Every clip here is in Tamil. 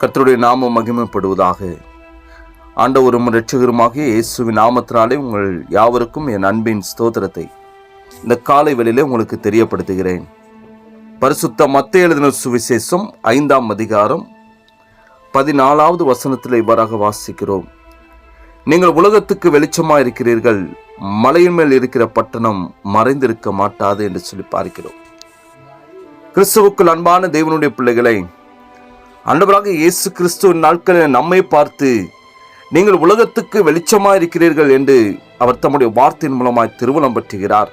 கர்த்தருடைய நாமம் மகிமைப்படுவதாக. ஆண்டவரும் இரட்சகருமாகிய இயேசுவின் நாமத்தினாலே உங்கள் யாவருக்கும் என் அன்பின் ஸ்தோத்திரத்தை. இந்த காலை வேளையிலே உங்களுக்கு தெரியப்படுத்துகிறேன். பரிசுத்த மத்திய எழுதின சுவிசேஷம் ஐந்தாம் அதிகாரம் பதினாலாவது வசனத்தில் இவ்வாறாக வாசிக்கிறோம். நீங்கள் உலகத்துக்கு வெளிச்சமாக இருக்கிறீர்கள் மலையின் மேல் இருக்கிற பட்டணம் மறைந்திருக்க மாட்டாது என்று சொல்லி பார்க்கிறோம். கிறிஸ்துவுக்குள் அன்பான தேவனுடைய பிள்ளைகளை ஆண்டவராக இயேசு கிறிஸ்துவின் நாட்களில் நம்மை பார்த்து நீங்கள் உலகத்துக்கு வெளிச்சமாக இருக்கிறீர்கள் என்று அவர் தம்முடைய வார்த்தையின் மூலமாய் திருமணம் பற்றுகிறார்.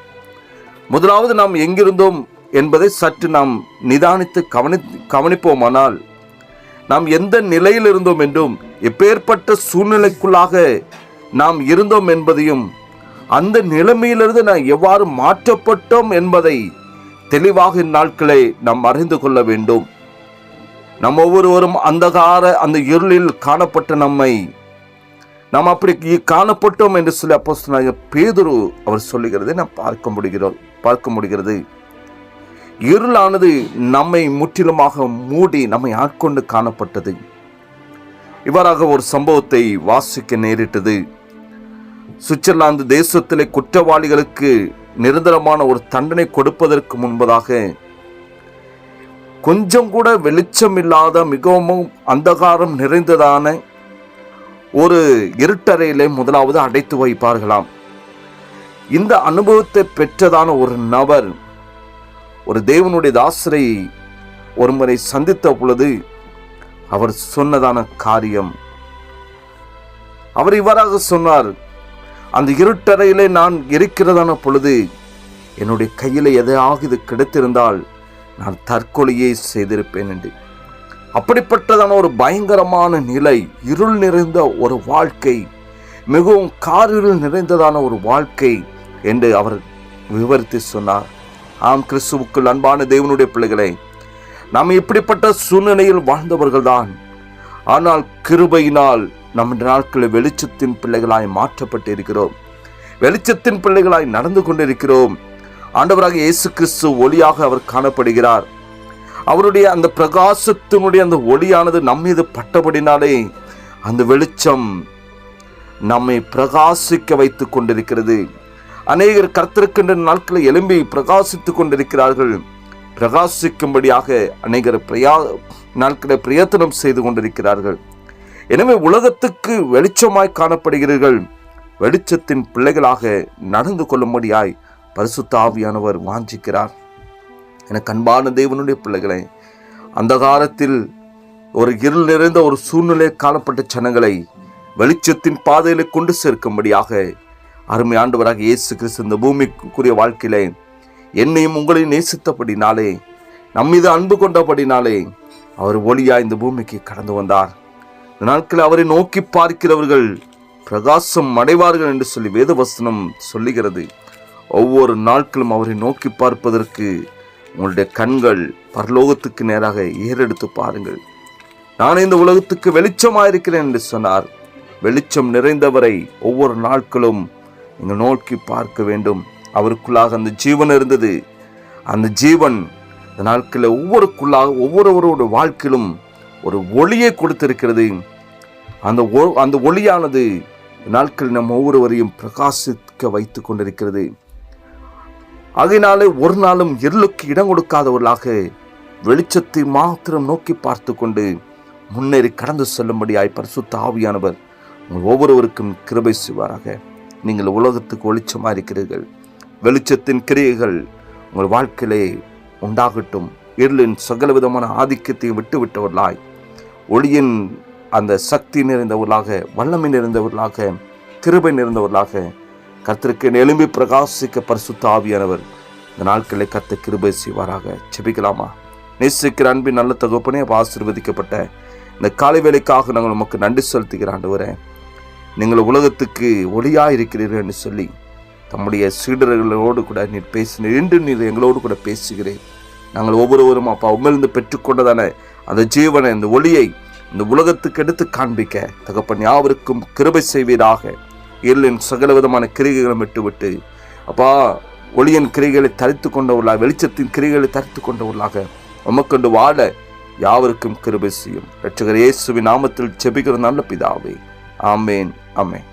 முதலாவது நாம் எங்கிருந்தோம் என்பதை சற்று நாம் நிதானித்து கவனி கவனிப்போமானால் நாம் எந்த நிலையில் இருந்தோம் என்றும் எப்பேற்பட்ட சூழ்நிலைக்குள்ளாக நாம் இருந்தோம் என்பதையும் அந்த நிலைமையிலிருந்து நாம் எவ்வாறு மாற்றப்பட்டோம் என்பதை தெளிவாக இந்நாட்களை நாம் அறிந்து கொள்ள வேண்டும். நம் ஒவ்வொருவரும் அந்தகார அந்த இருளில் காணப்பட்ட நம்மை. நாம் அப்படி காணப்பட்டோம் என்று சொல்லி அப்போ பேதுரு அவர் சொல்லுகிறதை நாம் பார்க்க முடிகிறோம் பார்க்க முடிகிறது. இருளானது நம்மை முற்றிலுமாக மூடி நம்மை ஆட்கொண்டு காணப்பட்டது. இவ்வாறாக ஒரு சம்பவத்தை வாசிக்க நேரிட்டது. சுவிட்சர்லாந்து தேசத்திலே குற்றவாளிகளுக்கு நிரந்தரமான ஒரு தண்டனை கொடுப்பதற்கு முன்பதாக கொஞ்சம் கூட வெளிச்சம் இல்லாத மிகவும் அந்தகாரம் நிறைந்ததான ஒரு இருட்டறையிலே முதலாவது அடைத்து வைப்பார்களாம். இந்த அனுபவத்தை பெற்றதான ஒரு நபர் ஒரு தேவனுடைய தாசரை ஒருமுறை சந்தித்த பொழுது அவர் சொன்னதான காரியம். அவர் இவ்வாறாக சொன்னார் அந்த இருட்டறையிலே நான் இருக்கிறதான பொழுது என்னுடைய கையில் எதையாவது கிடைத்திருந்தால் நான் தற்கொலையே செய்திருப்பேன் என்று. அப்படிப்பட்டதான ஒரு பயங்கரமான நிலை இருள் நிறைந்த ஒரு வாழ்க்கை மிகவும் காரிருள் நிறைந்ததான ஒரு வாழ்க்கை என்று அவர் விவரித்து சொன்னார். ஆம் கிறிஸ்துவுக்குள் அன்பான தேவனுடைய பிள்ளைகளை நாம் இப்படிப்பட்ட சூழ்நிலையில் வாழ்ந்தவர்கள்தான். ஆனால் கிருபையினால் நம் நாட்களில் வெளிச்சத்தின் பிள்ளைகளாய் மாற்றப்பட்டு இருக்கிறோம் வெளிச்சத்தின் பிள்ளைகளாய் நடந்து கொண்டிருக்கிறோம். ஆண்டவராக இயேசு கிறிஸ்து ஒளியாக அவர் காணப்படுகிறார். அவருடைய அந்த பிரகாசத்தினுடைய அந்த ஒளியானது நம் மீது பட்டபடினாலே அந்த வெளிச்சம் நம்மை பிரகாசிக்க வைத்துக் கொண்டிருக்கிறது. அநேகர் கர்த்தருக்கின்ற நாட்களில் எலும்பி பிரகாசித்துக் கொண்டிருக்கிறார்கள். பிரகாசிக்கும்படியாக அநேகர் பிரயா நாட்களை பிரயத்தனம் செய்து கொண்டிருக்கிறார்கள். எனவே உலகத்துக்கு வெளிச்சமாய் காணப்படுகிறீர்கள். வெளிச்சத்தின் பிள்ளைகளாக நடந்து கொள்ளும்படியாய் பரிசுத்த ஆவியானவர் வாஞ்சிக்கிறார். எனக்கு அன்பான தேவனுடைய பிள்ளைகளை அந்த காலத்தில் ஒரு இருள் நிறைந்த ஒரு சூழ்நிலை காணப்பட்ட ஜனங்களை வெளிச்சத்தின் பாதையில கொண்டு சேர்க்கும்படியாக அருமை ஆண்டவராக இயேசு கிறிஸ்து இந்த பூமிக்குரிய வாழ்க்கையிலே என்னையும் உங்களையும் நேசித்தபடினாலே நம்மீது அன்பு கொண்டபடினாலே அவர் ஒளியா இந்த பூமிக்கு கடந்து வந்தார். இந்த நாட்களில் அவரை நோக்கி பார்க்கிறவர்கள் பிரகாசம் அடைவார்கள் என்று சொல்லி வேதவசனம் சொல்லுகிறது. ஒவ்வொரு நாட்களும் அவரை நோக்கி பார்ப்பதற்கு உங்களுடைய கண்கள் பரலோகத்துக்கு நேராக ஏறெடுத்து பாருங்கள். நான் இந்த உலகத்துக்கு வெளிச்சமாக இருக்கிறேன் என்று சொன்னார். வெளிச்சம் நிறைந்தவரை ஒவ்வொரு நாட்களும் நீங்கள் நோக்கி பார்க்க வேண்டும். அவருக்குள்ளாக அந்த ஜீவன் இருந்தது. அந்த ஜீவன் இந்த நாட்களில் ஒவ்வொருக்குள்ளாக ஒவ்வொருவரோட வாழ்க்கையிலும் ஒரு ஒளியை கொடுத்திருக்கிறது. அந்த ஒ- அந்த ஒளியானது நாட்கள் நாட்களில் நம் ஒவ்வொருவரையும் பிரகாசிக்க வைத்து கொண்டிருக்கிறது. அதனாலே ஒரு நாளும் இருளுக்கு இடம் கொடுக்காதவர்களாக வெளிச்சத்தை மாத்திரம் நோக்கி பார்த்து கொண்டு முன்னேறி கடந்து செல்லும்படியாய் பரிசுத்த ஆவியானவர் உங்கள் ஒவ்வொருவருக்கும் கிருபை செய்வாராக. நீங்கள் உலகத்துக்கு வெளிச்சமாக இருக்கிறீர்கள். வெளிச்சத்தின் கிரியைகள் உங்கள் வாழ்க்கையிலே உண்டாகட்டும். இருளின் சகல விதமான ஆதிக்கத்தையும் விட்டுவிட்டவர்களாய் ஒளியின் அந்த சக்தி நிறைந்தவர்களாக வல்லமை நிறைந்தவர்களாக கிருபை நிறைந்தவர்களாக கர்த்தருக்கு எழும்பி பிரகாசிக்க பரிசுத்த ஆவியானவர். இந்த நாட்களை கத்த கிருபை செய்வாராக. செபிக்கலாமா நேசிக்கிற அன்பின் நல்ல தகப்பனே ஆசீர்வதிக்கப்பட்ட இந்த காலை வேலைக்காக நாங்கள் உமக்கு நன்றி செலுத்துகிற ஆண்டு நீங்கள் உலகத்துக்கு ஒளியாக இருக்கிறீர்கள் என்று சொல்லி தம்முடைய சீடர்களோடு கூட நீர் பேசினீர் இன்று நீர் எங்களோடு கூட பேசுகிறேன். நாங்கள் ஒவ்வொருவரும் அப்பா உண்மையிலிருந்து பெற்றுக்கொண்டதான அந்த ஜீவனை இந்த ஒளியை இந்த உலகத்துக்கு எடுத்து காண்பிக்க தகப்பன் யாவருக்கும் கிருபை செய்வீராக. இருளின் சகல விதமான கிரிகைகளை விட்டுவிட்டு அப்பா ஒளியின் கிரிகைகளை தரித்து கொண்டவர்களாக வெளிச்சத்தின் கிரிகைகளை தரித்து கொண்டவர்களாக உமக்கொண்டு வாழ யாவருக்கும் கிருபை செய்யும். ரட்சகர் இயேசுவின் நாமத்தில் செபிக்கிற நல்ல பிதாவே. ஆமேன் ஆமேன்.